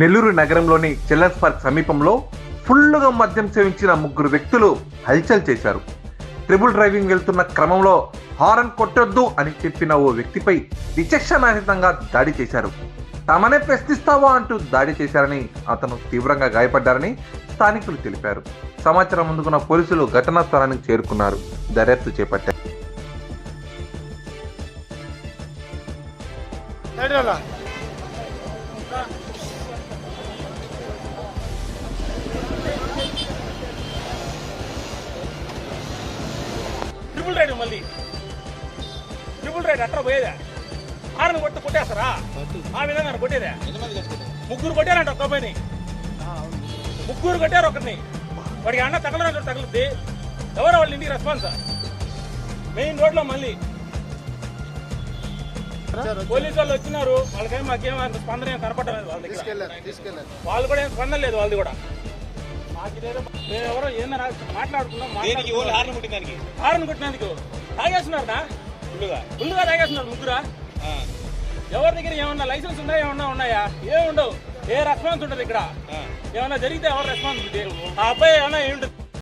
నెల్లూరు నగరంలోని children's park సమీపంలో ఫుల్లుగా మద్యం సేవించిన ముగ్గురు వ్యక్తులు హల్చల్ చేశారు. ట్రిపుల్ డ్రైవింగ్ వెళ్తున్న క్రమంలో హారన్ కొట్టొద్దు అని చెప్పిన ఓ వ్యక్తిపై విచక్షణారహితంగా దాడి చేశారు. తమనే ప్రశ్నిస్తావా అంటూ దాడి చేశారని అతను తీవ్రంగా గాయపడ్డారని స్థానికులు తెలిపారు. సమాచారం అందుకున్న పోలీసులు ఘటనా స్థలానికి చేరుకున్నారు. దర్యాప్తు చేపట్టారు. ట్రిపుల్ రైడ్ మళ్ళీ. ట్రిపుల్ రైడ్ అట్లా పోయేదా. ఆరుని కొట్టి కొట్టేస్తారా? ఆ విధంగా కొట్టేదా. ముగ్గురు కొట్టారంట ఒక్క అబ్బాయిని. ముగ్గురు కొట్టారు ఒకరిని. వాడికి అన్న తగలరా తగులుద్ది. ఎవరు వాళ్ళ ఇంటికి రెస్పాన్స్. మెయిన్ రోడ్లో మళ్ళీ పోలీసు వాళ్ళు వచ్చినారు. వాళ్ళకేం మాకేం అంత స్పందన ఏం కనపడలేదు వాళ్ళ దగ్గర. వాళ్ళు కూడా ఏం స్పందన లేదు వాళ్ళది కూడా. మాకిదేదో మేము ఎవరో ఏందన్నా మాట్లాడుకున్నాం దేనికి. Horn ముట్టిందానికి horn కొట్టినందుకు. తాగేస్తున్నారా ఫుల్లుగా తాగేస్తున్నారు ముగ్గురా? ఎవరి దగ్గర ఏమన్నా లైసెన్స్ ఉన్నాయా ఏమన్నా ఉన్నాయా? ఏం ఉండవు ఏ రెస్పాన్స్ ఉంటుంది ఇక్కడ. ఏమన్నా జరిగితే ఎవరు రెస్పాన్స్? ఆ అబ్బాయి ఏమన్నా ఏంటి